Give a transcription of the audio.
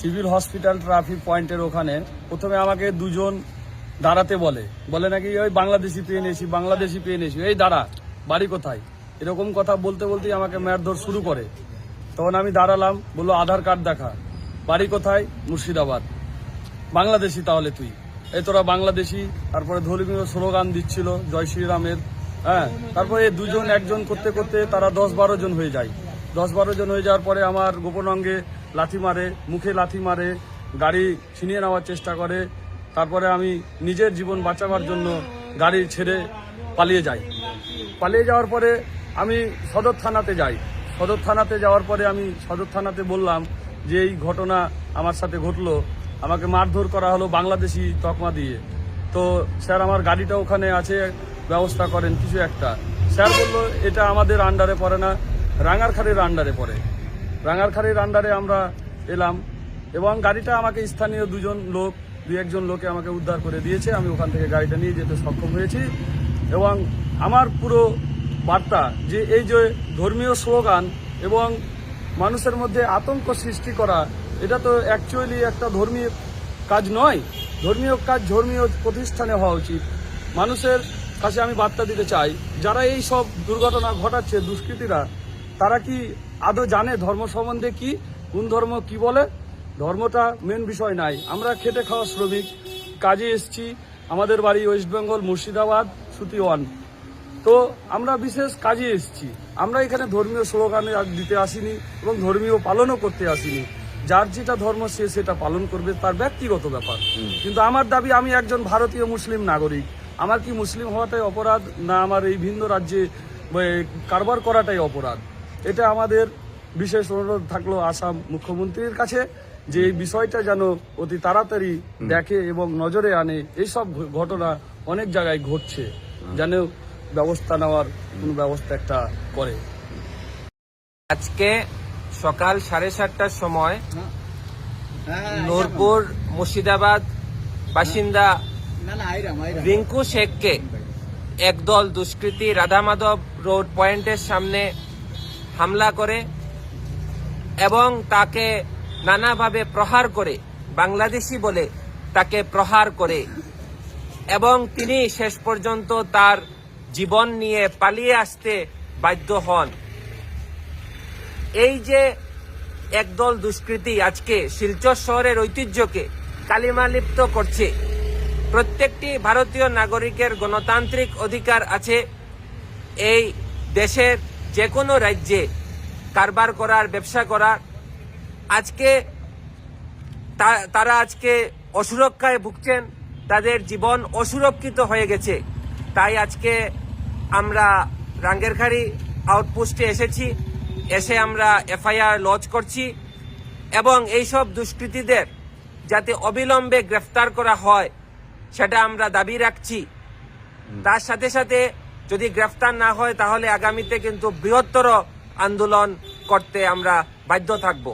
Civil hospital traffic পয়েন্টের ওখানে প্রথমে আমাকে দুজন দাঁড়াতে বলে। বলে নাকি, ওই বাংলাদেশি পেয়ে নিয়েছি, বাংলাদেশি পেয়ে নিয়েছি। এই দাঁড়া, বাড়ি কোথায়? এরকম কথা বলতে বলতেই আমাকে মারধর শুরু করে। তখন আমি দাঁড়ালাম, বলল, আধার কার্ড দেখা। বাড়ি কোথায়? মুর্শিদাবাদ। বাংলাদেশি তাহলে তুই। এই তোরা বাংলাদেশি? তারপরে ধর্মীয় স্লোগান দিচ্ছিল, জয় শ্রীরামের। হ্যাঁ তারপরে দুজন, একজন করতে করতে তারা দশ বারো জন হয়ে যায়। দশ বারো জন হয়ে যাওয়ার পরে আমার গোপন অঙ্গে লাথি মারে, মুখে লাথি মারে, গাড়ি ছিনিয়ে নেওয়ার চেষ্টা করে, তারপরে আমি নিজের জীবন বাঁচাবার জন্য গাড়ি ছেড়ে পালিয়ে যাই। পালিয়ে যাওয়ার পরে আমি সদর থানাতে যাই। সদর থানাতে যাওয়ার পরে আমি সদর থানাতে বললাম যে এই ঘটনা আমার সাথে ঘটলো, আমাকে মারধর করা হলো বাংলাদেশি তকমা দিয়ে। তো স্যার, আমার গাড়িটা ওখানে আছে, ব্যবস্থা করেন কিছু একটা। স্যার বলল, এটা আমাদের আন্ডারে পড়ে না, রাঙারখাড়ির আন্ডারে পড়ে। রাঙারখাড়ির আন্ডারে আমরা এলাম এবং গাড়িটা আমাকে স্থানীয় দুজন লোক দু একজন লোকে আমাকে উদ্ধার করে দিয়েছে। আমি ওখান থেকে গাড়িটা নিয়ে যেতে সক্ষম হয়েছি এবং আমার পুরো বার্তা যে এই যে ধর্মীয় স্লোগান এবং মানুষের মধ্যে আতঙ্ক সৃষ্টি করা, এটা তো অ্যাকচুয়ালি একটা ধর্মীয় কাজ নয়। ধর্মীয় কাজ ধর্মীয় প্রতিষ্ঠানে হওয়া উচিত। মানুষের কাছে আমি বার্তা দিতে চাই, যারা এই সব দুর্ঘটনা ঘটাচ্ছে, দুষ্কৃতীরা, তারা কি আদৌ জানে ধর্ম সম্বন্ধে কি? কোন ধর্ম কি বলে? ধর্মটা মেন বিষয় নাই। আমরা খেটে খাওয়া শ্রমিক। কাজে এসছি। আমাদের বাড়ি ওয়েস্ট বেঙ্গল মুর্শিদাবাদ সুতি ওয়ান তো আমরা বিশেষ কাজে এসেছি। আমরা এখানে ধর্মীয় স্লোগান দিতে আসিনি এবং ধর্মীয় পালনও করতে আসিনি। যার যেটা ধর্ম সে সেটা পালন করবে তার ব্যক্তিগত ব্যাপার। কিন্তু আমার দাবি আমি একজন ভারতীয় মুসলিম নাগরিক। আমার কি মুসলিম হওয়াটাই অপরাধ? না আমার এই ভিন্ন রাজ্যে কারবার করাটাই অপরাধ। এটা আমাদের বিশেষ অনুরোধ থাকল আসাম মুখ্যমন্ত্রীর কাছে যে এই বিষয়টা যেন অতি তাড়াতাড়ি দেখে এবং নজরে আনে। এইসব ঘটনা অনেক জায়গায় ঘটছে যেন ব্যবস্থা নেওয়ার কোনো ব্যবস্থা একটা করে। আজকে সকাল সাড়ে সাতটার সময় নূরপুর মুর্শিদাবাদ বাসিন্দা রিঙ্কু শেখকে একদল দুষ্কৃতী রাধা মাধব রোড পয়েন্টের সামনে হামলা করে এবং তাকে নানাভাবে প্রহার করে, বাংলাদেশি বলে তাকে প্রহার করে এবং তিনি শেষ পর্যন্ত তার জীবন নিয়ে পালিয়ে আসতে বাধ্য হন। এই যে একদল দুষ্কৃতী আজকে শিলচর শহরের ঐতিহ্যকে কালিমালিপ্ত করছে, প্রত্যেকটি ভারতীয় নাগরিকের গণতান্ত্রিক অধিকার আছে, এই দেশের যে কোনো রাজ্যে কারবার করার, ব্যবসা করার। আজকে তারা আজকে অসুরক্ষায় ভুগছেন, তাদের জীবন অসুরক্ষিত হয়ে গেছে। তাই আজকে আমরা রাঙ্গেরখাড়ি আউটপোস্টে এসেছি, এসে আমরা এফআইআর লজ করছি এবং এইসব দুষ্কৃতীদের যাতে অবিলম্বে গ্রেফতার করা হয়, সেটা আমরা দাবি রাখছি। তার সাথে সাথে যদি গ্রেফতার না হয় তাহলে আগামীতে কিন্তু বৃহত্তর আন্দোলন করতে আমরা বাধ্য থাকব।